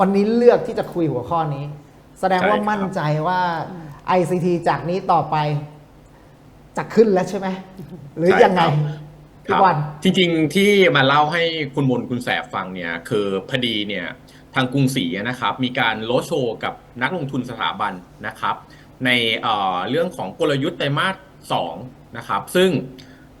วันนี้เลือกที่จะคุยหัวข้อนี้ แสดงว่าใช่ครับ มั่นใจว่า ICT จากนี้ต่อไป จะขึ้นแล้วใช่ไหม หรือยังไงคพี่รับบอลจริงๆที่มาเล่าให้คุณมนต์คุณแสบฟังเนี่ยคือพอดีเนี่ยทางกรุงศรีนะครับ มีการโลดโชว์กับนักลงทุนสถาบันนะครับ ในเอ่อเรื่องของกลยุทธ์ไตรมาสสองนะครับ ซึ่ง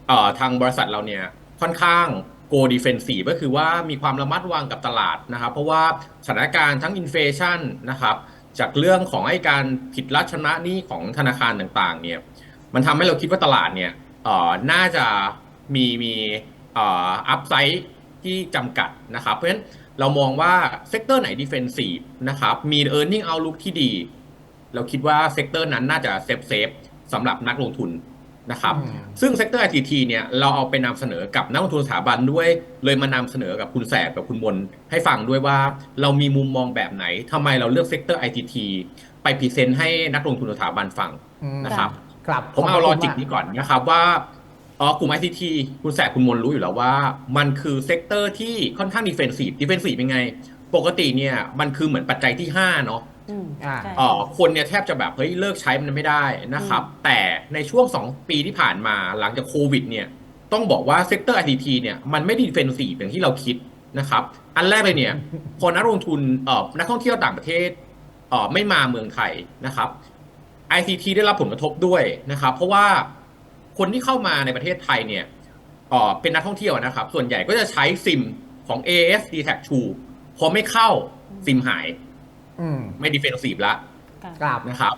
เอ่อทางบริษัทเราเนี่ยค่อนข้าง go defensive ก็คือว่ามีความระมัดระวังกับตลาดนะครับ เพราะว่าสถานการณ์ทั้งอินเฟชันนะครับจากเรื่องของไอ้การผิดรัชนะนี้ของธนาคารต่างๆเนี่ยมันทำให้เราคิดว่าตลาดเนี่ยเอ่อน่าจะมีมีเอ่ออัพไซด์ที่จำกัดนะครับ เพราะฉะนั้นเรามองว่าเซกเตอร์ไหนดิเฟนซีฟนะครับมี e a r n i n g outlook ที่ดี เราคิดว่าเซกเตอร์นั้นน่าจะเซฟเซฟสำหรับนักลงทุน นะครับอืมซึ่งเซกเตอร์ ICT เนี่ยเราเอาไปนำเสนอกับนักลงทุนสถาบันด้วย เลยมานำเสนอกับคุณแสบกับคุณมนให้ฟังด้วยว่าเรามีมุมมองแบบไหนทำไมเราเลือกเซกเตอร์ ICT ไปพรีเซนต์ให้นักลงทุนสถาบันฟังอืมนะครับครับผมเอาขบลคุอณจิกมนี้ก่อนนะครับว่าเออกลุ่ม ICT คุณแสบคุณมนรู้อยู่แล้วว่า มันคือเซกเตอร์ที่ค่อนข้างดิเฟนซีฟดิเฟนซีฟเป็นไง ปกติเนี่ยมันคือเหมือนปัจจัยที่5เนาะ อืมอ่าใช่เอ่อคนเนี่ยแทบจะแบบเฮ้ยเลิกใช้มันไม่ได้นะครับ แต่ในช่วง 2 ปีที่ผ่านมาหลังจากโควิดเนี่ยต้องบอกว่าเซกเตอร์ ICT เนี่ยมันไม่ดิเฟนซีฟอย่างที่เราคิดนะครับ อันแรกเลยเนี่ย พอนักลงทุนเอ่อนักท่องเที่ยวต่างประเทศเอ่อไม่มาเมืองไทยนะครับ ICT ได้รับผลกระทบด้วยนะครับ เพราะว่าคนที่เข้ามาในประเทศไทยเนี่ยเอ่อเป็นนักท่องเที่ยวนะครับ ส่วนใหญ่ก็จะใช้ซิมของ AS d t a c 2พอไม่เข้าซิมหาย อืมไม่ดิเฟนซีฟละค่ะครับนะครับ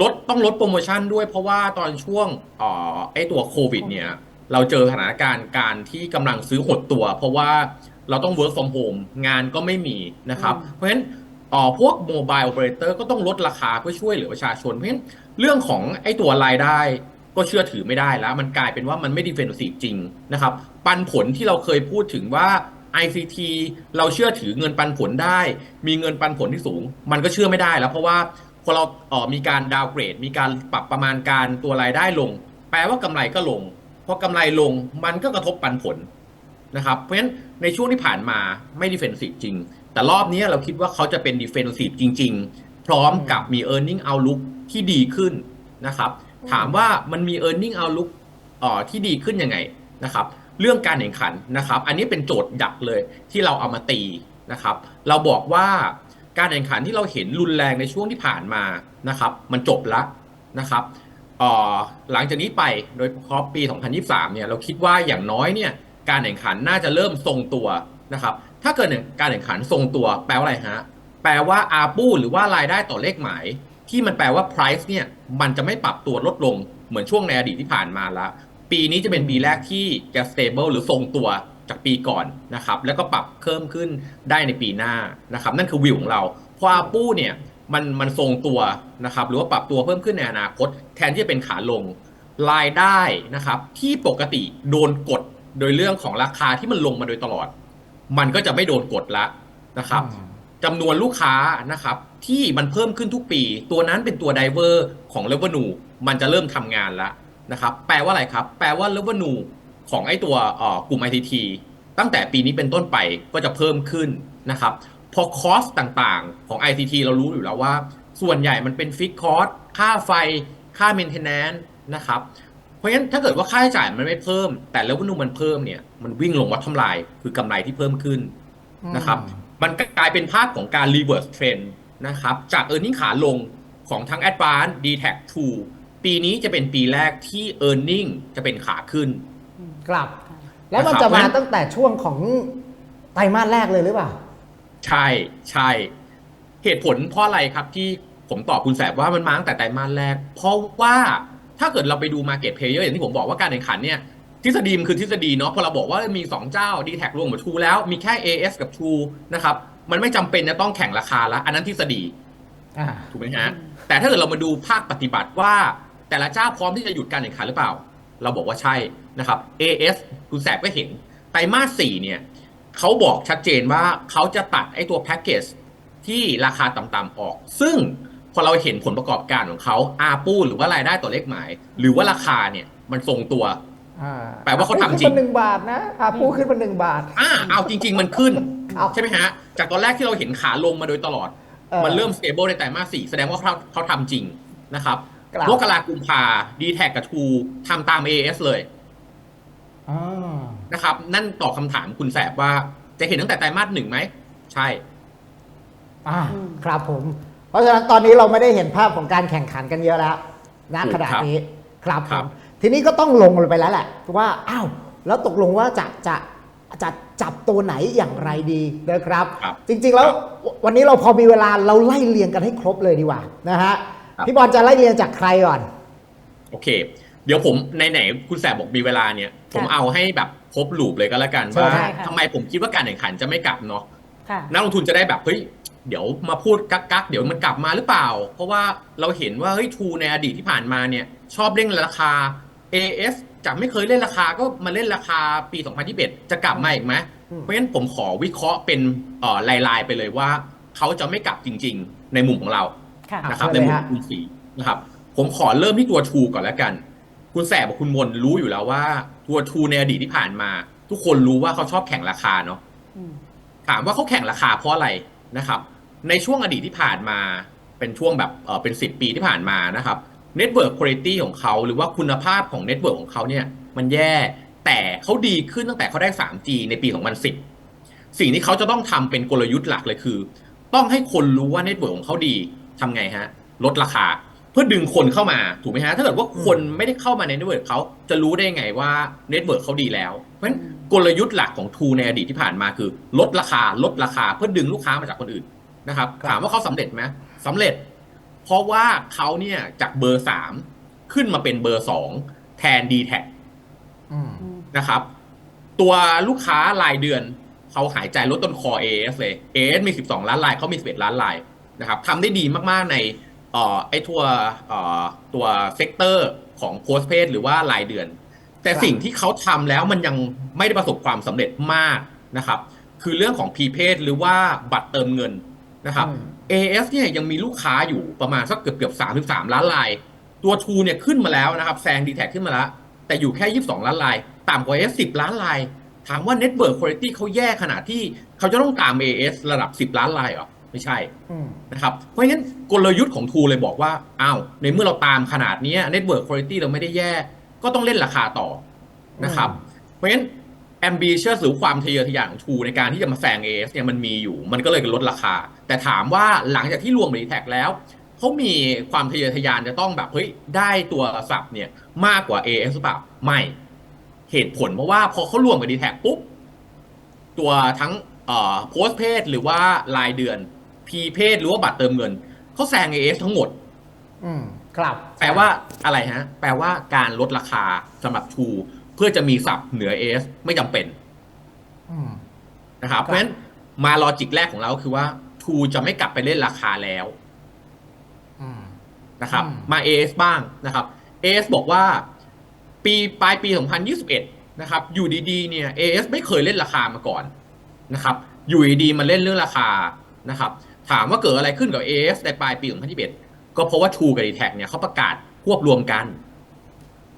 ลดต้องลดโปรโมชั่นด้วยเพราะว่าตอนช่วงเอ่อไอตัวโควิด เนี่ย เราเจอสถานการณ์การที่กำลังซื้อหดตัว เพราะว่าเราต้อง work from home งานก็ไม่มีนะครับอืมเพราะฉะนั้นเอ่อพวกโมบายโอเปอเรเตอร์ก็ต้องลดราคาเพื่อช่วยเหลือประชาชน เพราะฉะนั้นเรื่องของไอตัวรายได้ก็เชื่อถือไม่ได้แล้ว มันกลายเป็นว่ามันไม่ดีเฟนซีฟจริงนะครับ ปันผลที่เราเคยพูดถึงว่า ICT เราเชื่อถือเงินปันผลได้ มีเงินปันผลที่สูง มันก็เชื่อไม่ได้แล้วเพราะว่าพอเราเออมีการดาวเกรด มีการปรับประมาณการตัวรายได้ลง แปลว่ากำไรก็ลงพอกำไรลงมันก็กระทบปันผลนะครับ เพราะฉะนั้นในช่วงที่ผ่านมาไม่ดิเฟนซีฟจริง แต่รอบนี้เราคิดว่าเขาจะเป็นดิเฟนซีฟจริง ๆ พร้อมกับมี e a r n i n g outlook ที่ดีขึ้นนะครับ ถามว่ามันมี e a r n i n g outlook เอ่อที่ดีขึ้นยังไงนะครับ เรื่องการแข่งขันนะครับ อันนี้เป็นโจทย์หยักเลยที่เราเอามาตีนะครับ เราบอกว่าการแข่งขันที่เราเห็นรุนแรงในช่วงที่ผ่านมานะครับ มันจบแล้วนะครับหลังจากนี้ไปโดยเฉพาะปี 2023 เนี่ยเราคิดว่าอย่างน้อยเนี่ยการแข่งขันน่าจะเริ่มทรงตัวนะครับ ถ้าเกิดการแข่งขันทรงตัวแปลว่าอะไรฮะ แปลว่าอาปูหรือว่ารายได้ต่อเลขหมาย ที่มันแปลว่า price เนี่ยมันจะไม่ปรับตัวลดลงเหมือนช่วงในอดีตที่ผ่านมาละ ปีนี้จะเป็นปีแรกที่จะ stable หรือทรงตัวจากปีก่อนนะครับ แล้วก็ปรับเพิ่มขึ้นได้ในปีหน้านะครับ นั่นคือวิวของเราพออาปูเนี่ยมันมันทรงตัวนะครับ หรือว่าปรับตัวเพิ่มขึ้นในอนาคต แทนที่จะเป็นขาลงรายได้นะครับ ที่ปกติโดนกดโดยเรื่องของราคาที่มันลงมาโดยตลอด มันก็จะไม่โดนกดละนะครับอืมจำนวนลูกค้านะครับ ที่มันเพิ่มขึ้นทุกปี ตัวนั้นเป็นตัวไดเวอร์ของ revenue มันจะเริ่มทำงานแล้ว นะครับแปลว่าอะไรครับ แปลว่า revenue ของไอ้ตัวเอ่อกลุ่ม ITT ตั้งแต่ปีนี้เป็นต้นไปก็จะเพิ่มขึ้นนะครับพอคอสต่างๆ ของ ITT เรารู้อยู่แล้วว่า ส่วนใหญ่มันเป็นฟิกคอสค่าไฟค่า maintenance นะครับเพราะฉะนั้นถ้าเกิดว่าค่าใช้จ่ายมันไม่เพิ่ม แต่ revenue มันเพิ่มเนี่ยมันวิ่งลงวัดทำลายคือกำไรที่เพิ่มขึ้นนะครับมันกลายเป็นภาพของการ reverse trend นะครับจาก e a r n i n g ขาลงของทั้ง Advance d t a c 2 ปีนี้จะเป็นปีแรกที่ e a r n i n g จะเป็นขาขึ้น ครับ แล้วมันนะครับจะมาเพราะฉะนั้นตั้งแต่ช่วงของไตรมาสแรกเลยหรือเปล่า ใช่ใช่เหตุผลเพราะอะไรครับที่ผมตอบคุณแสบว่ามันมาตั้งแต่ไตรมาสแรก เพราะว่าถ้าเกิดเราไปดู Market Player อย่างที่ผมบอกว่าการแข่งขันเนี่ยทฤษฎีมันคือทฤษฎีเนาะพอเราบอกว่ามี 2 เจ้า d t แทรวมกับ True แล้วมีแค่ AS กับ True นะครับมันไม่จำเป็นจะต้องแข่งราคาแล้วอันนั้นทฤษฎีอ่าถูกไหมฮะแต่ถ้าเกิดเรามาดูภาคปฏิบัติว่า แต่ละเจ้าพร้อมที่จะหยุดการแข่งขันหรือเปล่า เราบอกว่าใช่นะครับ AS คุณแสบก็เห็นไตรมาส4เนี่ยเขาบอกชัดเจนว่าเขาจะตัดไอ้ตัวแพ็กเกจที่ราคาต่ำๆออก ซึ่งพอเราเห็นผลประกอบการของเขาอาปูหรือว่ารายได้ต่อเลขหมาย หรือว่าราคาเนี่ยมันทรงตัวอ่าแปลว่าเขาทำจริงขึ้นมาหนึ่งบาทนะอาปูขึ้นมาหนึ่งบาทอ่าเอาจริง ๆ มันขึ้นครับใช่ไหมฮะ จากตอนแรกที่เราเห็นขาลงมาโดยตลอดออมันเริ่ม stable ในไตรมาสสี่แสดงว่าเขาเขาทำจริงนะครับครับ มกรากุมภาดีแท็กกับทูทำตาม AS เลยอ่านะครับ นั่นตอบคำถามคุณแสบว่า จะเห็นตั้งแต่ไตรมาสหนึ่งไหม ใช่ อ่าอืมครับผม เพราะฉะนั้นตอนนี้เราไม่ได้เห็นภาพของการแข่งขันกันเยอะแล้วณถูกขณะครับนี้ครับผครัมบทีนี้ก็ต้องลงไปแล้วแหละว่าอ้าวแล้วตกลงว่าจะจะจะจับตัวไหนอย่างไรดีนะครับครับจริง ๆ แล้วครับวันนี้เราพอมีเวลาเราไล่เรียงกันให้ครบเลยดีกว่านะฮะครับ พี่บอลจะไล่เรียงจากใครก่อน โอเค เดี๋ยวผมในไหนๆคุณแสบบอกมีเวลาเนี่ย ผมเอาให้แบบครบลูปเลยก็แล้วกันใช่ว่าใช่ค่ะทำไมผมคิดว่าการแข่งขันจะไม่กลับเนาะค่ะนักลงทุนจะได้แบบเฮ้ยเดี๋ยวมาพูดกักกักๆเดี๋ยวมันกลับมาหรือเปล่า เพราะว่าเราเห็นว่าเฮ้ยทูในอดีตที่ผ่านมาเนี่ย ชอบเล่นราคา AS จากไม่เคยเล่นราคาก็มาเล่นราคาปี 2021 จะกลับมาอีกไหมอืมเพราะฉะนั้นผมขอวิเคราะห์เป็นเอ่อลายๆไปเลยว่า เขาจะไม่กลับจริง ๆ ในมุมของเราค่ะอะ นะครับเชิในญเลยมุมฮะคุณสีนะครับผมขอเริ่มที่ตัวทูก่อนแล้วกัน คุณแสบกับคุณมนรู้อยู่แล้วว่า ตัวทูในอดีตที่ผ่านมา ทุกคนรู้ว่าเขาชอบแข่งราคาเนาะอืมถามว่าเขาแข่งราคาเพราะอะไรนะครับ ในช่วงอดีตที่ผ่านมาเป็นช่วงแบบเออเป็น10ปีที่ผ่านมานะครับ Network Quality ของเขาหรือว่าคุณภาพของ Network ของเขาเนี่ย มันแย่แต่เขาดีขึ้นตั้งแต่เขาได้ 3G ในปี 2010 สิ่งที่เขาจะต้องทำเป็นกลยุทธ์หลักเลยคือ ต้องให้คนรู้ว่า Network ของเขาดี ทำไงฮะ ลดราคา เพื่อดึงคนเข้ามาถูกไหมฮะ ถ้าเกิดว่าคนไม่ได้เข้ามาใน Network เขาจะรู้ได้ไงว่า Network เขาดีแล้ว เพราะฉะนั้นกลยุทธ์หลักของทูในอดีตที่ผ่านมาคือ ลดราคาลดราคาเพื่อดึงลูกค้ามาจากคนอื่นนะครับครับถามว่าเขาสำเร็จไหมสำเร็จ เพราะว่าเขาเนี่ยจากเบอร์สามขึ้นมาเป็นเบอร์สองแทน d t แทอืมอืมนะครับ ตัวลูกค้ารายเดือนเขาหายใจลดต้นคอ AS เลย AS มี12ล้านรายเขามี11ล้านราย นะครับทำได้ดีมากๆในเอ่อไอ้ทัวเอ่อตัวเซกเตอร์ของโพสเพ d หรือว่ารายเดือน แต่ครับสิ่งที่เขาทำแล้วมันยังไม่ได้ประสบความสำเร็จมากนะครับ คือเรื่องของ p ีเพหรือว่าบัตรเติมเงินนะครับอืม AS เนี่ยยังมีลูกค้าอยู่ประมาณสักเกือบเกือบสามถึงสามล้านราย ตัว True เนี่ยขึ้นมาแล้วนะครับแซง d t แทขึ้นมาแล้ว แต่อยู่แค่22ล้านราย ต่ำกว่า AS 10ล้านราย ถามว่า Network Quality เขาแย่ขนาดที่เขาจะต้องตาม AS ระดับ10ล้านรายเหรอ ไม่ใช่อืมนะครับ เพราะฉะนั้นกลยุทธ์ของ True เลยบอกว่า อ้าว ในเมื่อเราตามขนาดเนี้ย Network Quality เราไม่ได้แย่ ก็ต้องเล่นราคาต่อนะครับ เพราะฉะนั้น ambitious หรือความทะเยอทะยานของ True ในการที่จะมาแซง AS เนี่ยมันมีอยู่ มันก็เลยลดราคา แต่ถามว่าหลังจากที่รวมบริแท็กแล้วเขามีความทะเยอทะยานจะต้องแบบเฮ้ยได้ตัวสับเนี่ยมากกว่า AS หรือเปล่าไม่เหตุผลเพราะว่าพอเขารวมกับ d t แทปุ๊บตัวทั้งเอ่อโพสเพจหรือว่ารายเดือน P เพจหรือว่าบัตรเติมเงินเขาแซง AS ทั้งหมด อืมครับ แปลว่าอะไรฮะ แปลว่าการลดราคาสำหรับ True เพื่อจะมีสับเหนือ AS ไม่จำเป็นอืมนะครับครับเพราะฉะนั้นมาลอจิกแรกของเราก็คือว่า True จะไม่กลับไปเล่นราคาแล้วอืม นะครับ อืม มา AS บ้างนะครับ AS บอกว่า ปีปลายปี 2021 นะครับ อยู่ดีๆ เนี่ย AS ไม่เคยเล่นราคามาก่อนนะครับ อยู่ดีๆมาเล่นเรื่องราคานะครับ ถามว่าเกิดอะไรขึ้นกับ AS ในปลายปี 2021 ก็เพราะว่า True กับ d t แทเนี่ยเขาประกาศควบรวมกัน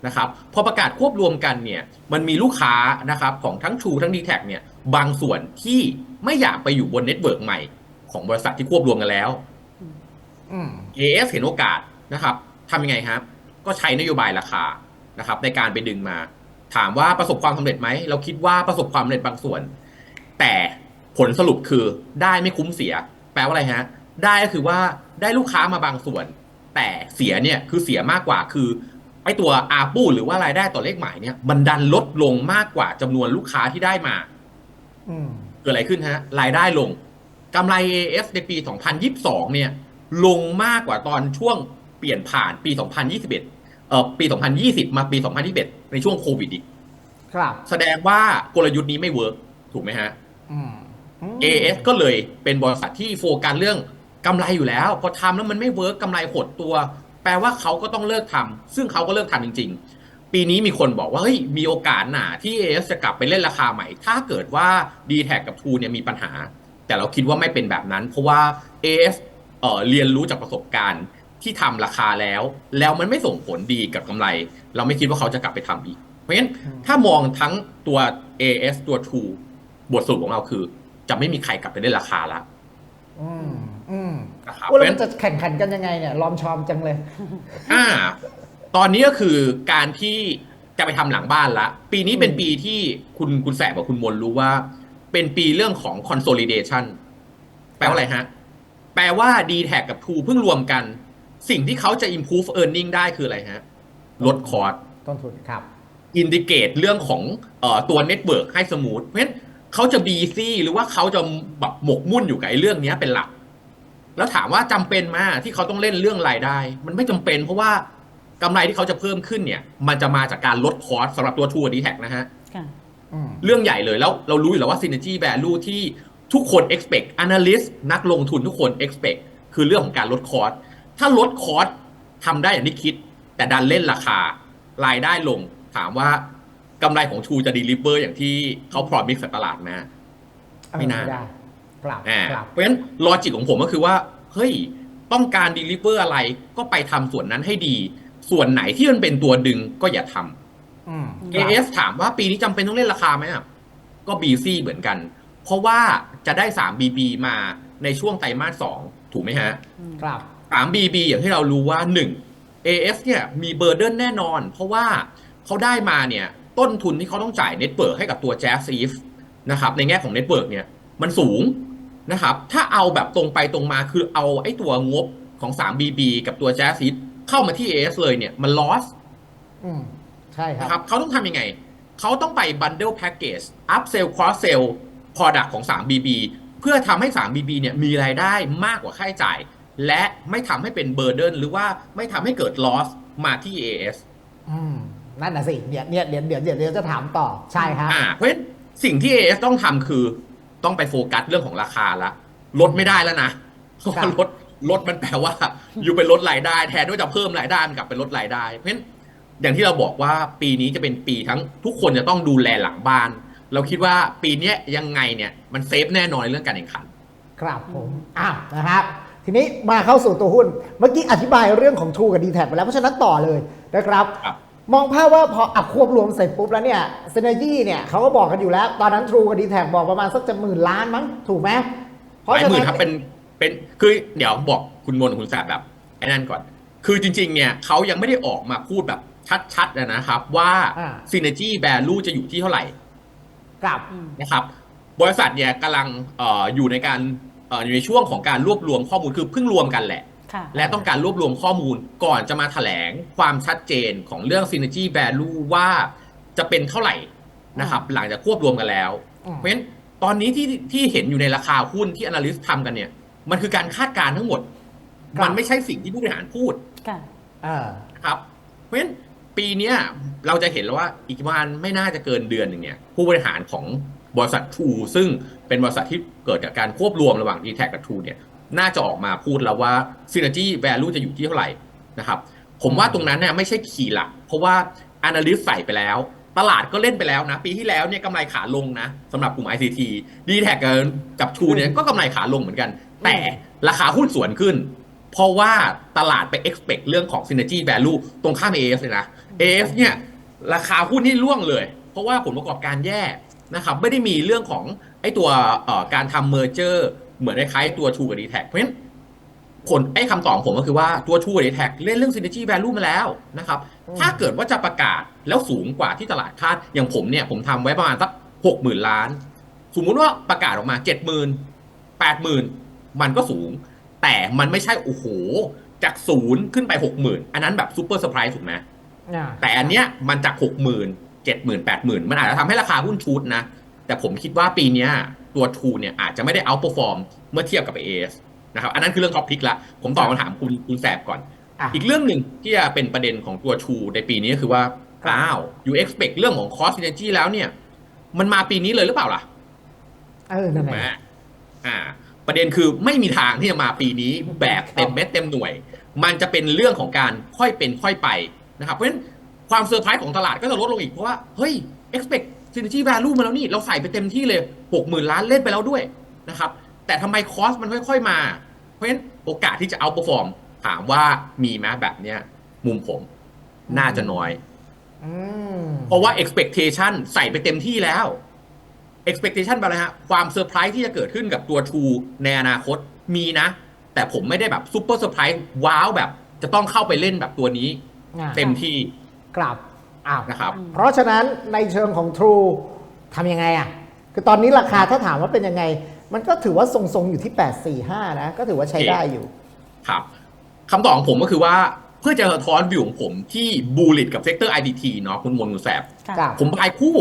นะครับพอประกาศควบรวมกันเนี่ยมันมีลูกค้านะครับของทั้ง True ทั้ง d t แทเนี่ยบางส่วนที่ไม่อยากไปอยู่บนเน็ตเวิร์กใหม่ ของบริษัทที่ควบรวมกันแล้วอืม AS เห็นโอกาสนะครับทำยังไงครับ ก็ใช้นโยบายราคานะครับ ในการไปดึงมา ถามว่าประสบความสำเร็จไหม เราคิดว่าประสบความสำเร็จบางส่วน แต่ผลสรุปคือได้ไม่คุ้มเสีย แปลว่าอะไรฮะ ได้ก็คือว่าได้ลูกค้ามาบางส่วน แต่เสียเนี่ยคือเสียมากกว่าคือไอตัวอาปูหรือว่ารายได้ต่อเลขหมายเนี่ย มันดันลดลงมากกว่าจำนวนลูกค้าที่ได้มาอืมเกิดอะไรขึ้นฮะ รายได้ลงกำไร AS ในปี 2022 เนี่ย ลงมากกว่าตอนช่วงเปลี่ยนผ่านปี 2021 เอ่อปี 2020 มาปี 2021 ในช่วงโควิดอีก ครับ แสดงว่ากลยุทธ์นี้ไม่เวิร์กถูกไหมฮะ อืมอืม AS ก็เลยเป็นบริษัทที่โฟกัสเรื่องกำไรอยู่แล้ว พอทำแล้วมันไม่เวิร์กกำไรหดตัว แปลว่าเขาก็ต้องเลิกทำซึ่งเขาก็เลิกทำจริง ๆ ปีนี้มีคนบอกว่าเฮ้ยมีโอกาสหนาที่ AS จะกลับไปเล่นราคาใหม่ ถ้าเกิดว่า d t แทกับ True เนี่ยมีปัญหา แต่เราคิดว่าไม่เป็นแบบนั้น เพราะว่า AS เอ่อเรียนรู้จากประสบการณ์ที่ทำราคาแล้ว แล้วมันไม่ส่งผลดีกับกำไร เราไม่คิดว่าเขาจะกลับไปทำอีก เพราะฉะนั้นถ้ามองทั้งตัว AS ตัว True บทสรุปของเราคือ จะไม่มีใครกลับไปเล่นราคาละอืมอืมนะครับโอ้เพแล้วราะฉะมันั้นนจะแข่งขันกันยังไงเนี่ยลอมชอมจังเลย อ่า ตอนนี้ก็คือการที่จะไปทำหลังบ้านละ ปีนี้เป็นอืมปีที่คุณคุณแสบกับคุณมนรู้ว่า เป็นปีเรื่องของ consolidation แปลว่าอะไรฮะ แปลว่า d t แทกับ True เพิ่งรวมกัน สิ่งที่เขาจะ improve earning ได้คืออะไรฮะ ลดคอร์สต้นทุนครับ อินดิเกตเรื่องของเอ่อตัวเน็ตเวิร์กให้สมูทเพราะฉะนั้น เขาจะบีซี่หรือว่าเขาจะแบบหมกมุ่นอยู่กับไอ้เรื่องเนี้ยเป็นหลัก แล้วถามว่าจำเป็นมาที่เขาต้องเล่นเรื่องรายได้ มันไม่จำเป็น เพราะว่ากำไรที่เขาจะเพิ่มขึ้นเนี่ย มันจะมาจากการลดคอร์สสำหรับตัวทัวร์ดีแท็นะฮะค่ะอืมเรื่องใหญ่เลยแล้วเรารู้อยู่แล้วว่า synergy value ที่ทุกคน expect analyst นักลงทุนทุกคน expect คือเรื่องของการลดคอร์สถ้าลดคอร์สทำได้อย่างที่คิด แต่ดันเล่นราคารายได้ลงถามว่า กำไรของชูจะ deliver อย่างที่เขาพรอมิสตลาดมาไม่น่าได้กลับอ่ากลับเพราะฉะนั้นลอจิกของผมก็คือว่า เฮ้ย ต้องการ deliver อะไรก็ไปทำส่วนนั้นให้ดี ส่วนไหนที่มันเป็นตัวดึงก็อย่าทำอืม AS ถามว่าปีนี้จำเป็นต้องเล่นราคาไหมอะก็ BC เหมือนกัน เพราะว่าจะได้3 BB มาในช่วงไตรมาส2ถูกไหมฮะ ครับ3 BB อย่างที่เรารู้ว่า1 AS เนี่ยมีเบอร์เดนแน่นอน เพราะว่าเขาได้มาเนี่ย ต้นทุนที่เขาต้องจ่ายเน็ตเ r ิร์กให้กับตัว Jazz e v นะครับในแง่ของเน็ตเ r ิร์กเนี่ยมันสูงนะครับถ้าเอาแบบตรงไปตรงมาคือเอาไอ้ตัวงบของ 3 BB กับตัว Jazz e v เข้ามาที่ AS เลยเนี่ยมัน loss อืมใช่ครับนะครับเขาต้องทำยังไง เขาต้องไป bundle package up sell cross sell product ของ 3BB เพื่อทำให้ 3BB เนี่ยมีรายได้มากกว่าค่าใช้จ่าย และไม่ทำให้เป็น burden หรือว่าไม่ทำให้เกิด loss มาที่ AS อืม นั่นน่ะสิเนี่ยเนี่ยเดี๋ยวเดี๋ยวเดี๋ยวเดี๋ยวจะถามต่อใช่ครับอ่าเพราะฉะนั้นสิ่งที่ AS ต้องทำคือต้องไปโฟกัสเรื่องของราคาละลดไม่ได้แล้วนะเพราะว่าลดลดมันแปลว่า อยู่เป็นลดรายได้ แทนที่ว่าจะเพิ่มรายได้มันกลับเป็นลดรายได้ เพราะฉะนั้นอย่างที่เราบอกว่าปีนี้จะเป็นปีทั้งทุกคนจะต้องดูแลหลังบ้าน เราคิดว่าปีเนี้ยยังไงเนี่ยมันเซฟแน่นอนในเรื่องการแข่งขัน ครับผมอ้าวนะครับ ทีนี้มาเข้าสู่ตัวหุ้น เมื่อกี้อธิบายเรื่องของ True กับ d t แทไปแล้วเพราะฉะนั้นต่อเลยนะครับครับ มองภาพว่าพออับควบรวมเสร็จปุ๊บแล้วเนี่ยซ y น e r g y เนี่ยเขาก็บอกกันอยู่แล้ว ตอนนั้น True กับ d t แทบอกประมาณสักจะหมื่นล้านมั้งถูกไหมเพหราะลายฉะหมื่นั้นนครับเป็นเป็นคือเดี๋ยวบอกคุณมนต์คุณแสบแบบไอ้นั่นก่อน คือจริง ๆ เนี่ยเขายังไม่ได้ออกมาพูดแบบชัดๆนะครับว่าอ่า synergy value จะอยู่ที่เท่าไหร่กลับนะครับ บริษัทเนี่ยกำลังเอออยู่ในการเอออยู่ในช่วงของการรวบรวมข้อมูลคือเพิ่งรวมกันแหละค่ะ และต้องการรวบรวมข้อมูลก่อนจะมาแถลงความชัดเจนของเรื่อง synergy value ว่าจะเป็นเท่าไหร่นะครับหลังจากควบรวมกันแล้วอืมเพราะฉะนั้นตอนนี้ที่ที่เห็นอยู่ในราคาหุ้นที่ analyst ทำกันเนี่ย มันคือการคาดการณ์ทั้งหมดครับมันไม่ใช่สิ่งที่ผู้บริหารพูดค่ะเออนะครับ เพราะฉะนั้นปีเนี้ยเราจะเห็นแล้วว่าอีกประมาณไม่น่าจะเกินเดือนหนึ่งเนี่ย ผู้บริหารของบริษัททูซึ่งเป็นบริษัทที่เกิดจากการควบรวมระหว่าง d t แทกับทูเนี่ย น่าจะออกมาพูดแล้วว่า synergy value จะอยู่ที่เท่าไหร่นะครับ ผมว่าตรงนั้นเนี่ยไม่ใช่ขีย์หลัก เพราะว่า analyst ใส่ไปแล้ว ตลาดก็เล่นไปแล้วนะ ปีที่แล้วเนี่ยกำไรขาลงนะสำหรับกลุ่ม ICT d t แทกับทูเนี่ยก็กำไรขาลงเหมือนกัน แต่ราคาหุ้นสวนขึ้น เพราะว่าตลาดไป expect เรื่องของ synergy value ตรงข้าม AS เลยนะ AS เนี่ยราคาหุ้นนี่ร่วงเลย เพราะว่าผลประกอบการแย่นะครับไม่ได้มีเรื่องของไอ้ตัวการทำ merger เหมือนคล้ายๆตัว True กับ d t แทเพราะฉะนั้นผลไอ้คำตอบของผมก็คือว่าตัว True กับ d t แทเล่นเรื่อง synergy value มาแล้วนะครับอืมถ้าเกิดว่าจะประกาศแล้วสูงกว่าที่ตลาดคาดอย่างผมเนี่ยผมทำไว้ประมาณสักหกหมื่นล้าน สมมุติว่าประกาศออกมาเจ็ดหมื่นแปดหมื่นมันก็สูง แต่มันไม่ใช่โอ้โหจากศูนย์ขึ้นไปหกหมื่นอันนั้นแบบซูเปอร์เซอร์ไพรส์ถูกไหมอ่าแต่อันเนี้ยมันจากหกหมื่นเจ็ดหมื่นแปดหมื่นมันอาจจะทำให้ราคาหุ้นชูดนะ แต่ผมคิดว่าปีเนี้ย ตัวทูเนี่ยอาจจะไม่ได้เอาเปอร์ฟอร์มเมื่อเทียบกับ AS นะครับอันนั้นคือเรื่องท็อปพิกละผมตอบคำถามคุณคุณแสบก่อนอะอีกเรื่องหนึ่งที่จะเป็นประเด็นของตัวชูในปีนี้ก็คือว่าครับอ้าว you expect เรื่องของ cost synergy แล้วเนี่ย มันมาปีนี้เลยหรือเปล่าล่ะเออนั่นถูกแหไหมละอ่า ประเด็นคือไม่มีทางที่จะมาปีนี้แบบเต็มเม็ดเต็มหน่วย มันจะเป็นเรื่องของการค่อยเป็นค่อยไปนะครับเพราะฉะนั้นความเซอร์ไพรส์ของตลาดก็จะลดลงอีกเพราะว่าเฮ้ย expect synergy value มาแล้วนี่เราใส่ไปเต็มที่เลยหกหมื่นล้านเล่นไปแล้วด้วยนะครับแต่ทำไมคอสมันค่อย ๆ มา เพราะฉะนั้นโอกาสที่จะเอา perform ถามว่ามีไหมแบบเนี้ยมุมผมน่าจะน้อยอืมเพราะว่า expectation ใส่ไปเต็มที่แล้ว expectation ไปเลยฮะ ความเซอร์ไพรส์ที่จะเกิดขึ้นกับตัว True ในอนาคตมีนะ แต่ผมไม่ได้แบบซูเปอร์เซอร์ไพรส์ว้าวแบบ จะต้องเข้าไปเล่นแบบตัวนี้อ่าเต็มที่กลับ อ้าวนะครับ เพราะฉะนั้นในเชิงของ True ทำยังไงอะ คือตอนนี้ราคาถ้าถามว่าเป็นยังไง มันก็ถือว่าทรงๆอยู่ที่ 845 นะ ก็ถือว่าใช้ได้อยู่ ครับคำตอบของผมก็คือว่าเพื่อจะสะท้อนวิวของผมที่บูลลิตกับเซกเตอร์ IDT เนาะคุณมนต์คุณแสบค่ะครับผมบายคู่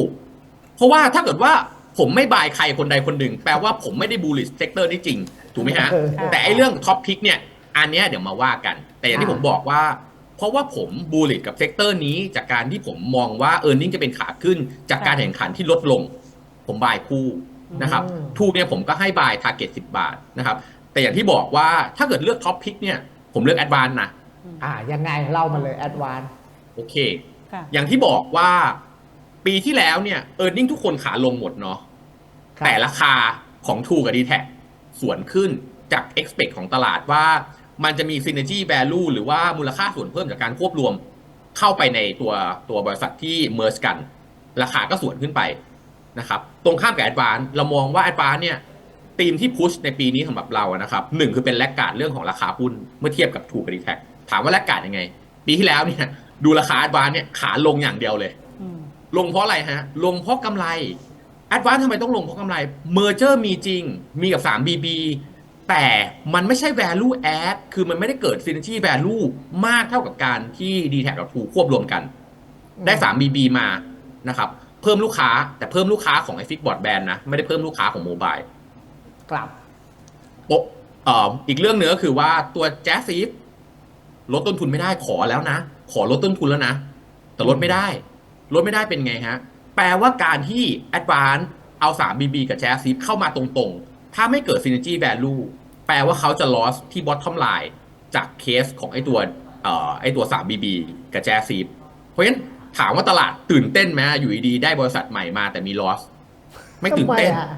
เพราะว่าถ้าเกิดว่าผมไม่บายใครคนใดคนหนึ่ง แปลว่าผมไม่ได้บูลลิตเซกเตอร์นี้จริง ถูกไหมฮะเออแต่ไอเรื่องท็อปพิกเนี่ย อันเนี้ยเดี๋ยวมาว่ากัน แต่อย่างที่อ่าผมบอกว่า เพราะว่าผมบูลลิตกับเซกเตอร์นี้จากการที่ผมมองว่าเออร์เน็งจะเป็นขาขึ้น จากการแข่งขันที่ลดลง ผมบายคู่นะครับอืมทูกเนี่ยผมก็ให้บายทาร์เก็ตสิบาทนะครับ แต่อย่างที่บอกว่าถ้าเกิดเลือกท็อปพิกเนี่ย ผมเลือกแอดวานนะอ่ายังไงเล่ามาเลย Advance โอเคค่ะอย่างที่บอกว่าปีที่แล้วเนี่ยเออร์เน็งทุกคนขาลงหมดเนาะครับแต่ราคาของ True กับ d t แทสวนขึ้นจาก expect ของตลาดว่า มันจะมี synergy value หรือว่ามูลค่าส่วนเพิ่มจากการควบรวมเข้าไปในตัวตัวบริษัทที่ merge กัน ราคาก็สวนขึ้นไปนะครับตรงข้ามกับ Advance เรามองว่า Advance เนี่ยธีมที่พุชในปีนี้สำหรับเราอะนะครับหนึ่งคือเป็นแลกการดเรื่องของราคาหุ้นเมื่อเทียบกับ True กับ d t แทถามว่าแลกการดยังไง ปีที่แล้วเนี่ยดูราคา Advance เนี่ยขาลงอย่างเดียวเลยอืมลงเพราะอะไรฮะ ลงเพราะกำไร a d v a n c e ทำไมต้องลงเพราะกำไร Merger มีจริง มีกับ 3BB แต่มันไม่ใช่ value add คือมันไม่ได้เกิด synergy value มากเท่ากับการที่ d t แทกับ True ควบรวมกัน ได้ 3BB มานะครับเพิ่มลูกค้าแต่เพิ่มลูกค้าของไอฟิกบอร์ดแบนนะ ไม่ได้เพิ่มลูกค้าของโมบายกลับโป๊ะเอ่ออีกเรื่องเนื้อคือว่าตัว Jazz z ลดต้นทุนไม่ได้ขอแล้วนะ ขอลดต้นทุนแล้วนะ แต่ลดไม่ได้ ลดไม่ได้เป็นไงฮะ แปลว่าการที่ Advance เอา 3BB กับ Jazz z เข้ามาตรงๆ ถ้าไม่เกิด Synergy Value แปลว่าเขาจะ loss ที่ bottom line จากเคสของไอตัวเอ่อไอตัว 3BB กับ Jazz z เพราะฉะนั้นถามว่าตลาดตื่นเต้นไหมอยู่ดีๆได้บริษัทใหม่มาแต่มี loss ไม่ตื่นเต้นทำไมอะ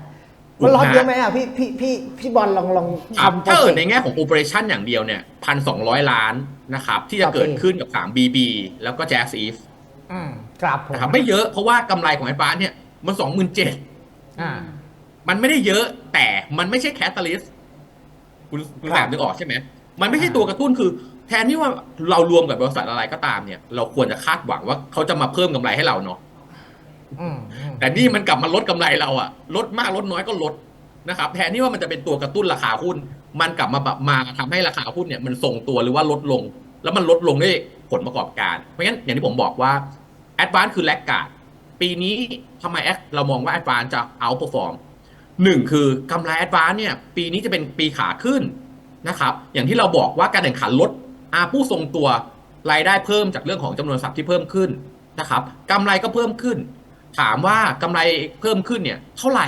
มันร้อนเยอะไหมอะพี่พี่พี่พี่บอลลองลองครับทำโปรถ้าเกิดเจในกต์แง่ของโอเปอเรชันอย่างเดียวเนี่ยพันสองร้อยล้านนะครับ ที่จะโอเคเกิดขึ้นกับ 3BB แล้วก็ Jazz Eve อืมครับผมนะครับไม่เยอะเพราะว่ากำไรของ Advance เนี่ย มันสองหมื่นเจ็ดอ่ามันไม่ได้เยอะแต่มันไม่ใช่แคตตาลิส คุณคุณครับแสบนึกออกใช่ไหมมันไม่ใช่ตัวกระตุ้นคือ แทนที่ว่าเรารวมกับบริษัทอะไรก็ตามเนี่ย เราควรจะคาดหวังว่าเขาจะมาเพิ่มกำไรให้เราเนาะอืมอืมแต่นี่มันกลับมาลดกำไรเราอะลดมากลดน้อยก็ลดนะครับ แทนที่ว่ามันจะเป็นตัวกระตุ้นราคาหุ้น มันกลับมาแบบมาทำให้ราคาหุ้นเนี่ยมันทรงตัวหรือว่าลดลง แล้วมันลดลงด้วยผลประกอบการ เพราะงั้นอย่างที่ผมบอกว่า a d v a n c e คือแลกการ์ดปีนี้ทำไม Ad- เรามองว่า a d v a n c e จะ outperform หนึ่งคือกำไร a d v a n c e เนี่ยปีนี้จะเป็นปีขาขึ้นนะครับอย่างที่เราบอกว่าการแข่งขันลดอาผู้ทรงตัวรายได้เพิ่มจากเรื่องของจำนวนทรัพย์ที่เพิ่มขึ้นนะครับกำไรก็เพิ่มขึ้น ถามว่ากำไรเพิ่มขึ้นเนี่ยเท่าไหร่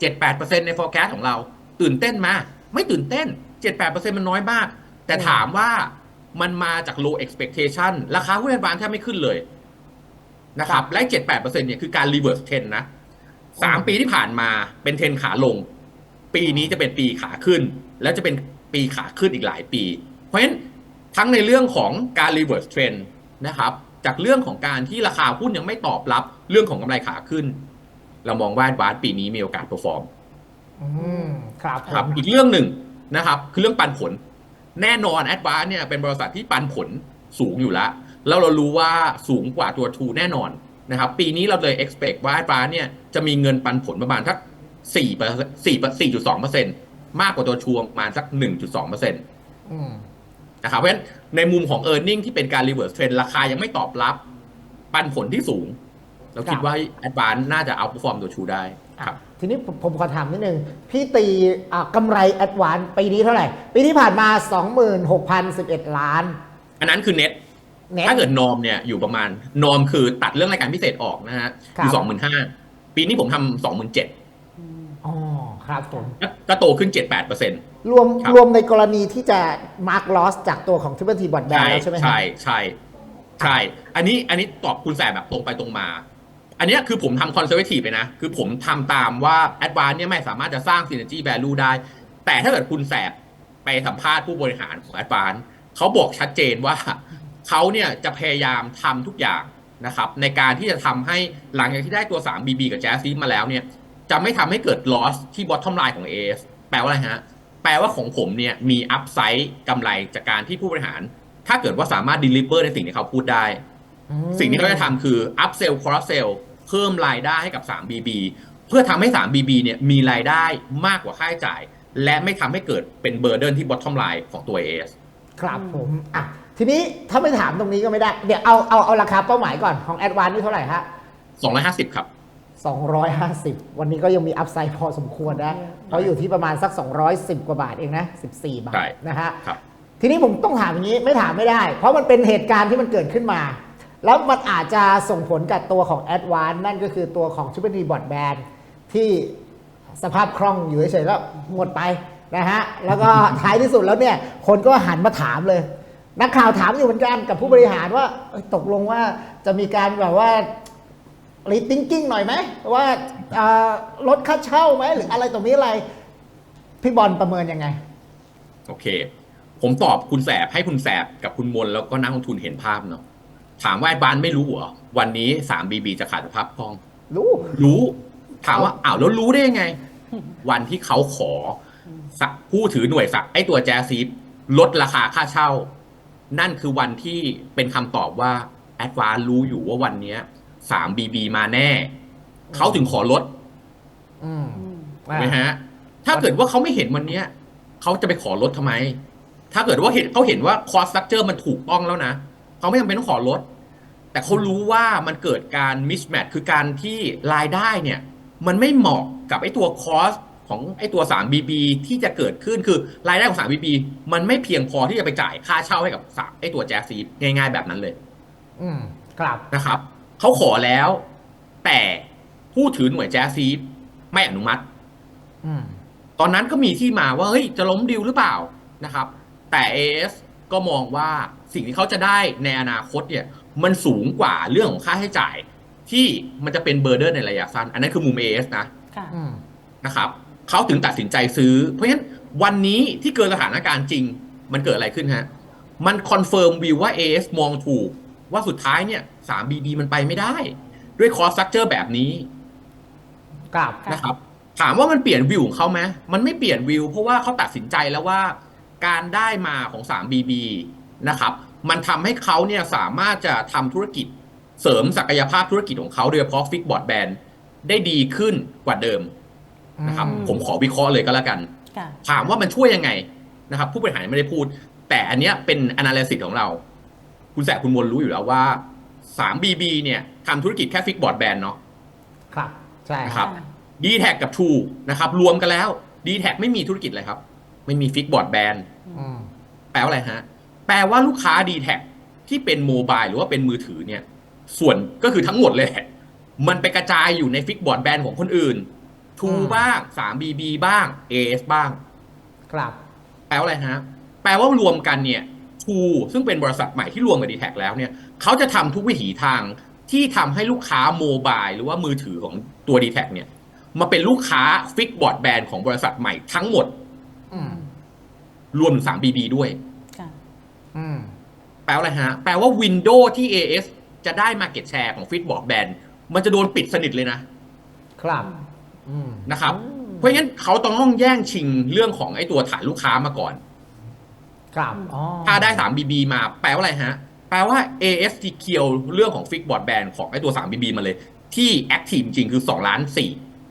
7-8%ใน forecast ของเรา ตื่นเต้นมาไม่ตื่นเต้น7-8%มันน้อยมาก แต่ถามว่ามันมาจาก low expectation ราคาหุ้นแอดวานแทบไม่ขึ้นเลยนะครับและ7-8%เนี่ยคือการ reverse trend นะ สามปีที่ผ่านมาเป็นเทรนขาลง ปีนี้จะเป็นปีขาขึ้น แล้วจะเป็นปีขาขึ้นอีกหลายปี เพราะฉะนั้นทั้งในเรื่องของการ reverse trend นะครับ จากเรื่องของการที่ราคาหุ้นยังไม่ตอบรับเรื่องของกำไรขาขึ้น เรามองว่าแอดวานปีนี้มีโอกาส perform อืมครับผครับมอีกเรื่องหนึ่งนะครับ คือเรื่องปันผล แน่นอนแอดวานเนี่ยเป็นบริษัทที่ปันผลสูงอยู่แล้วแล้วเรารู้ว่าสูงกว่าตัวทูแน่นอน นะครับปีนี้เราเลย expect ว่าแอดวานเนี่ยจะมีเงินปันผลประมาณสักสี่สี่สี่จุดสองเปอร์เซ็นมากกว่าตัวทูประมาณสักหนึ่งจุดสองเปอร์เซ็นตอืมนะครับเพราะฉะนั้นในมุมของ e a r n i n g ที่เป็นการ reverse trend ราคายังไม่ตอบรับ ปันผลที่สูง เราคิดว่า Advance น่าจะ outperform ตัว True ได้ครับทีนี้ผมผมขอถามนิดนึง พี่ตีอ่ากำไรแอดวานปีนี้เท่าไหร่ ปีที่ผ่านมา 26,011 ล้าน อันนั้นคือ net เน็ต ถ้าเกิดนอมเนี่ยอยู่ประมาณนอมคือตัดเรื่องรายการพิเศษออกนะฮะครัอบยู่สองหมื่นห้าปีนี้ผมทำสองหมื่นเจ็ดอืมอ๋อครับผมก็โตขึ้นเจ็ดแปดเปอร์เซ็นต์รวมครับรวมในกรณีที่จะมาร์กลอสจากตัวของ Triple T b o d b a n ใช่แล้วใช่ไหมครับใช่ใช่ใช่ อันนี้อันนี้ตอบคุณแสบแบบตรงไปตรงมา อันเนี้ยคือผมทำคอนเซอร์เวทีฟเลยนะ คือผมทำตามว่าแอดวานเนี่ยไม่สามารถจะสร้าง synergy value ได้ แต่ถ้าเกิดคุณแสบไปสัมภาษณ์ผู้บริหารของแอดวานเขาบอกชัดเจนว่า เขาเนี่ยจะพยายามทำทุกอย่างนะครับในการที่จะทำให้หลังจากที่ได้ตัว 3BB กับ Jazz มาแล้วเนี่ยจะไม่ทำให้เกิด loss ที่ bottom line ของ AS แปลว่าอะไรฮะ แปลว่าของผมเนี่ยมี upside กำไรจากการที่ผู้บริหาร ถ้าเกิดว่าสามารถ deliver ในสิ่งที่เขาพูดได้ สิ่งที่เขาจะทำคือ upsell cross sell เพิ่มรายได้ให้กับ 3BB เพื่อทำให้ 3BB เนี่ยมีรายได้มากกว่าค่าใช้จ่าย และไม่ทำให้เกิดเป็นเบอร์เดนที่ bottom line ของตัว AS ครับผมอะทีนี้ถ้าไม่ถามตรงนี้ก็ไม่ได้ เดี๋ยวเอาเอาเอาราคาเป้าหมายก่อนของแอดวานนี่เท่าไหร่ฮะ250ครับ250วันนี้ก็ยังมีอัพไซด์พอสมควรนะเพราะอยู่ที่ประมาณสัก210กว่าบาทเองนะ14บาใช่ทนะฮะครับทีนี้ผมต้องถามอย่างนี้ไม่ถามไม่ได้ เพราะมันเป็นเหตุการณ์ที่มันเกิดขึ้นมา แล้วมันอาจจะส่งผลกับตัวของ a d v a n c e นั่นก็คือตัวของ t r i p l e D Bot Band ที่สภาพคล่องอยู่เฉยๆแล้วหมดไป นะฮะแล้วก็ท้ายที่สุดแล้วเนี่ยคนก็หันมาถามเลย นักข่าวถามอยู่เหมือนกันกับผู้บริหารว่าเอ้ยตกลงว่าจะมีการแบบว่ารีทิงกิ้งหน่อยไหมว่าเอ่อลดค่าเช่าไหมหรืออะไรตรงนี้อะไร พี่บอลประเมินยังไง โอเค ผมตอบคุณแสบให้คุณแสบกับคุณมนแล้วก็นักลงทุนเห็นภาพเนาะถามว่าไอ้บ้านไม่รู้เหรอวันนี้ 3BB จะขาดสภาพคล่อง รู้ รู้ ถามว่าอ้าวแล้วรู้ได้ยังไง วันที่เขาขอสัก ผู้ถือหน่วยสักไอ้ตัวแจซีฟลดราคาค่าเช่า นั่นคือวันที่เป็นคำตอบว่าแอดวานรู้อยู่ว่าวันเนี้ย 3BB มาแน่ เขาถึงขอลดอืมถูกไหมฮะ ถ้าเกิดว่าเขาไม่เห็นวันเนี้ยเขาจะไปขอลดทำไม ถ้าเกิดว่าเห็นเขาเห็นว่าคอสตัคเจอร์มันถูกต้องแล้วนะเขาไม่จำเป็นต้องขอลด แต่เขารู้ว่ามันเกิดการมิสแมทคือการที่รายได้เนี่ย มันไม่เหมาะกับไอ้ตัวคอส ของไอ้ตัว 3BB ที่จะเกิดขึ้นคือรายได้ของ 3BB มันไม่เพียงพอที่จะไปจ่ายค่าเช่าให้กับสามไอ้ตัวแจ็คซีดง่าย ๆ แบบนั้นเลย อืมครับนะครับเขาขอแล้ว แต่ผู้ถือหน่วยแจ๊สซีดไม่อนุมัติ อืมตอนนั้นก็มีที่มาว่าเฮ้ยจะล้มดิวหรือเปล่านะครับ แต่ AS ก็มองว่าสิ่งที่เขาจะได้ในอนาคตเนี่ย มันสูงกว่าเรื่องของค่าใช้จ่าย ที่มันจะเป็นเบอร์เดอร์ในระยะสั้น อันนั้นคือมุม AS นะค่ะอืมนะครับ เขาถึงตัดสินใจซื้อ เพราะฉะนั้นวันนี้ที่เกินสถานการณ์จริง มันเกิดอะไรขึ้นฮะ มันคอนเฟิร์มวิวว่า AS มองถูก ว่าสุดท้ายเนี่ย 3BB มันไปไม่ได้ ด้วยคอสตรัคเจอร์แบบนี้ครับค่ะนะครับ ถามว่ามันเปลี่ยนวิวของเขาไหมมันไม่เปลี่ยนวิว เพราะว่าเขาตัดสินใจแล้วว่า การได้มาของ 3BB นะครับ มันทำให้เขาเนี่ยสามารถจะทำธุรกิจเสริมศักยภาพธุรกิจของเขาโดยเฉพาะฟิกบอร์ดแบนได้ดีขึ้นกว่าเดิม นะครับอืมผมขอวิเคราะห์เลยก็แล้วกันค่ะถามว่ามันช่วยยังไงนะครับ ผู้บริหารยังไม่ได้พูด แต่อันเนี้ยเป็น analysis ของเรา คุณแสบคุณมนรู้อยู่แล้วว่า 3BB เนี่ยทำธุรกิจแค่ฟิกบอร์ดแบนเนาะครับ ใช่นะครับ d t แทกับ True นะครับ รวมกันแล้ว d t แทไม่มีธุรกิจอะไรครับ ไม่มีฟิกบอร์ดแบนอืมแปลว่าอะไรฮะ แปลว่าลูกค้า d t แทที่เป็นโมบายหรือว่าเป็นมือถือเนี่ย ส่วนก็คือทั้งหมดเลยแหละมันไปกระจายอยู่ในฟิกบอร์ดแบนของคนอื่น True บ้าง 3BB บ้าง AS บ้าง ครับ แปลว่าอะไรฮะ แปลว่ารวมกันเนี่ย True ซึ่งเป็นบริษัทใหม่ที่รวมกับ d t แทแล้วเนี่ยเขาจะทำทุกวิถีทางที่ทำให้ลูกค้าโมบายหรือว่ามือถือของตัว d t แทเนี่ย มาเป็นลูกค้าฟิกบอร์ดแบนของบริษัทใหม่ทั้งหมดอืมรวมถึง 3BB ด้วยค่ะอืมแปลว่าอะไรฮะ แปลว่า Windows ที่ AS จะได้ Market Share ของฟิกบอร์ดแบนมันจะโดนปิดสนิทเลยนะ ครับอืม นะครับ เพราะงั้นเขาต้องต้องแย่งชิงเรื่องของไอ้ตัวฐานลูกค้ามาก่อน ครับอ๋อถ้าได้ 3BB มาแปลว่าอะไรฮะ แปลว่า AS ที่เคียวเรื่องของฟิกบอร์ดแบนของไอ้ตัว 3BB มาเลย ที่ Active จริงคือ2ล้าน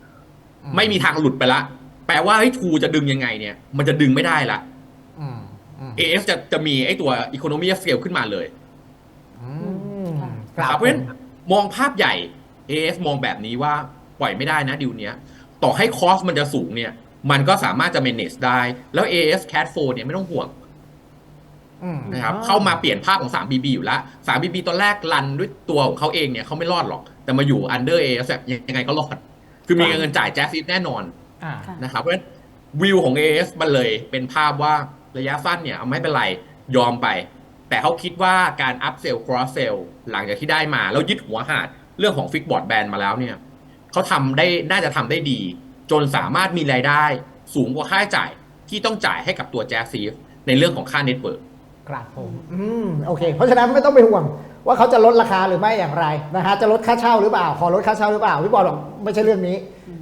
4ไม่มีทางหลุดไปละ แปลว่าไอ้ทูจะดึงยังไงเนี่ย มันจะดึงไม่ได้ละอืมอืม AS จะจะมีไอ้ตัว Economy of Scale ขึ้นมาเลยอืมคครัรับบเพราะฉะนั้นมองภาพใหญ่ AS มองแบบนี้ว่าป ล่อยไม่ได้นะดิวเนี้ย ต่อให้คอสมันจะสูงเนี่ย มันก็สามารถจะ manage ได้ แล้ว AS Cash Flow เนี่ยไม่ต้องห่วงอืมนะครับเข้ามาเปลี่ยนภาพของ 3BB อยู่แล้ว 3BB ตอนแรกรันด้วยตัวของเขาเองเนี่ยเขาไม่รอดหรอก แต่มาอยู่ under AS แบบยังไงก็รอด คือมีเงินจ่ายแจ๊สซิแน่นอนอ่าค่ะนะครับเพราะฉะนั้นวิวของ AS มันเลยเป็นภาพว่าระยะสั้นเนี่ยเอาไม่เป็นไรยอมไป แต่เขาคิดว่าการ up sell cross sell หลังจากที่ได้มา แล้วยึดหัวหาดเรื่องของ fix board band มาแล้วเนี่ย เขาทำได้น่าจะทำได้ดี จนสามารถมีรายได้สูงกว่าค่าใช้จ่ายที่ต้องจ่ายให้กับตัวแจ๊สซีฟในเรื่องของค่าเน็ตเวิร์กครับผม อืม โอเค เพราะฉะนั้นไม่ต้องไปห่วง ว่าเขาจะลดราคาหรือไม่อย่างไรนะฮะ จะลดค่าเช่าหรือเปล่า ขอลดค่าเช่าหรือเปล่า พี่บอลบอกไม่ใช่เรื่องนี้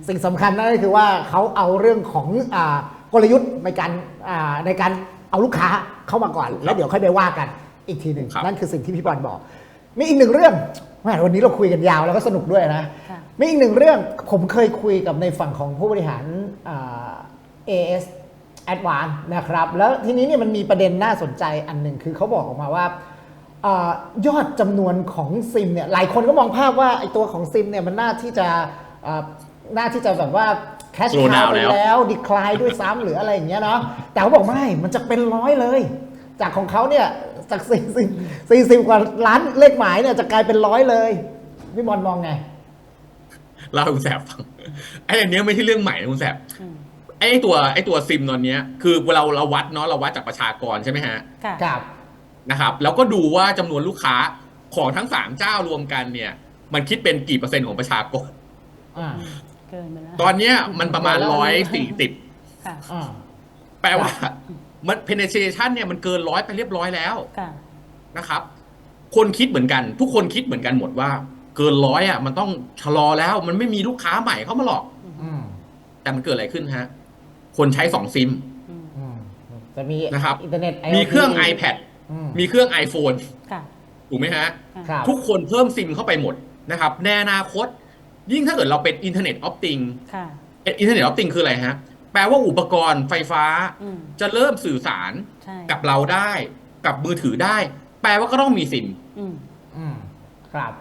สิ่งสำคัญนั่นก็คือว่าเขาเอาเรื่องของอ่ากลยุทธ์ในการอ่าในการเอาลูกค้าเข้ามาก่อน แล้วเดี๋ยวค่อยไปว่ากันอีกทีหนึ่งครับนั่นคือสิ่งที่พี่บอลบอก มีอีกหนึ่งเรื่อง แหมวันนี้เราคุยกันยาวแล้วก็สนุกด้วยนะค่ะมีอีกหนึ่งเรื่องผมเคยคุยกับในฝั่งของผู้บริหารอ่า AS Advance นะครับ แล้วทีนี้เนี่ยมันมีประเด็นน่าสนใจอันหนึ่งคือเขาบอกออกมาว่าอายอดจำนวนของซิมเนี่ยหลายคนก็มองภาพว่าไอตัวของซิมเนี่ยมันน่าที่จะอ่าน่าที่จะแบบว่าแคช Slow คา down ไปแล้วแล้วดีคลายด้วยซ้ำหรืออะไรอย่างเงี้ยเนาะแต่เขาบอกไม่มันจะเป็นร้อยเลย จากของเขาเนี่ย จากสี่สิบสี่สิบกว่าล้านเลขหมายเนี่ยจะกลายเป็นร้อยเลยพี่บอลมองไงเล่าให้คุณแสบฟังไอ้อันเนี้ยไม่ใช่เรื่องใหม่นะคุณแสบอืมไอ้ตัวไอ้ตัวซิมตอนเนี้ยคือเราเราวัดเนาะเราวัดจากประชากรใช่ไหมฮะค่ะกับนะครับแล้วก็ดูว่าจำนวนลูกค้าของทั้งสามเจ้ารวมกันเนี่ย มันคิดเป็นกี่เปอร์เซ็นต์ของประชากรอ่าเกินไปแล้วตอนเนี้ยมันประมาณแล้วร้อยสี่สิบค่ะอ่าแปลว่า มัน penetration เนี่ยมันเกินร้อยไปเรียบร้อยแล้วค่ะนะครับ คนคิดเหมือนกัน ทุกคนคิดเหมือนกันหมดว่า เกินร้อยอะ มันต้องชะลอแล้ว มันไม่มีลูกค้าใหม่เข้ามาหรอกอืมแต่มันเกิดอะไรขึ้นฮะ คนใช้สองซิมอืมอืมจะมีนะครับอินเทอร์เน็ต IoT มีเครื่อง iPad อืมมีเครื่อง iPhone ค่ะถูกไหมฮะครับทุกคนเพิ่มซิมเข้าไปหมดนะครับในอนาคต ยิ่งถ้าเกิดเราเป็นอินเทอร์เน็ตออฟติงค่ะอินเทอร์เน็ตออฟติงคืออะไรฮะ แปลว่าอุปกรณ์ไฟฟ้าอืมจะเริ่มสื่อสารใช่กับเราได้ กับมือถือได้ แปลว่าก็ต้องมีซิม อืม อืมครับ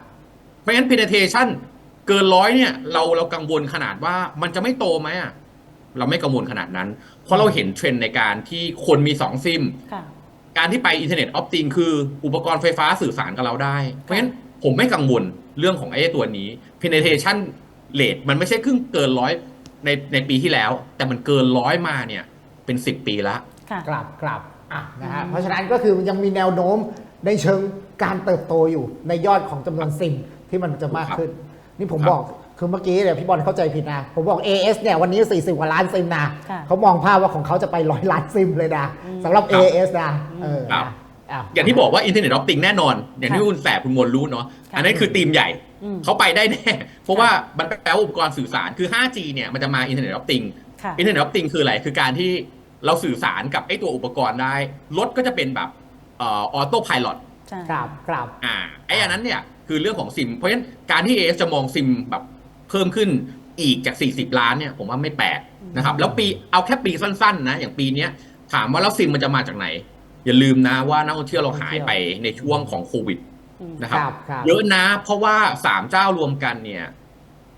เพราะฉะนั้น penetration เกินร้อยเนี่ย เราเรากังวลขนาดว่ามันจะไม่โตไหมอะเราไม่กังวลขนาดนั้น เพราะเราเห็นเทรนด์ในการที่คนมีสองซิม ค่ะ การที่ไปอินเทอร์เน็ตออฟติงคืออุปกรณ์ไฟฟ้าสื่อสารกับเราได้ เพราะฉะนั้นผมไม่กังวลเรื่องของไอ้ตัวนี้ penetration rate มันไม่ใช่ครึ่งเกินร้อย ในในปีที่แล้ว แต่มันเกินร้อยมาเนี่ยเป็นสิบปีละค่ะครับครับอะนะฮะอืมเพราะฉะนั้นก็คือยังมีแนวโน้มในเชิงการเติบโตอยู่ในยอดของจำนวนซิมที่มันจะมากขึ้น นี่ผมครับบอกคือเมื่อกี้เนี่ยพี่บอลเข้าใจผิดนะ ผมบอก AS เนี่ยวันนี้ 40 กว่าล้านซิมนะค่ะเขามองภาพว่าของเขาจะไปร้อยล้านซิมเลยนะอืมสำหรับครับ AS นะเออครับนะอ้วอย่างที่บอกว่าอินเทอร์เน็ตออฟติงแน่นอน อย่างที่ค่ะคุณแสบคุณมวลรู้เนาะค่ะอันนั้นคือธีมใหญ่อืม เขาไปได้แน่ เพราะว่ามันแปลว่าอุปกรณ์สื่อสารคือ 5G เนี่ยมันจะมาอินเทอร์เน็ตออฟติงค่ะอินเทอร์เน็ตออฟติงคืออะไร คือการที่เราสื่อสารกับไอ้ตัวอุปกรณ์ได้ รถก็จะเป็นแบบเออโต้พาย t ใช่ครับครับอ่าไอ้อันนั้นเนี่ยคือเรื่องของซิม เพราะฉะนั้นการที่ AS จะมองซิมแบบเพิ่มขึ้นอีกจาก 40 ล้านเนี่ยผมว่าไม่แปลกนะครับ แล้วปีเอาแค่ปีสั้นๆนะอย่างปีเนี้ยถามว่าแล้วซิมมันจะมาจากไหน อย่าลืมนะว่านักท่องเที่ยวเราหายไปในช่วงของโควิดอืม นะครับครับครับเยอะนะเพราะว่าสามเจ้ารวมกันเนี่ย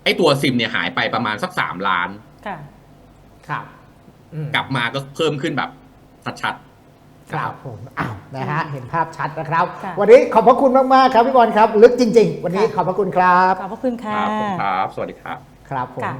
ไอ้ตัวซิมเนี่ยหายไปประมาณสักสามล้านค่ะครับอืมกลับมาก็เพิ่มขึ้นแบบชัดๆครับผมอ้าวนะฮะเห็นภาพชัดนะครับค่ะวันนี้ขอบพระคุณมากๆครับพี่บอลครับ ลึกจริง ๆ วันนี้ขอบพระคุณครับ ขอบพระคุณคค่ะรับผมครับสวัสดีครับครับผมค่ะ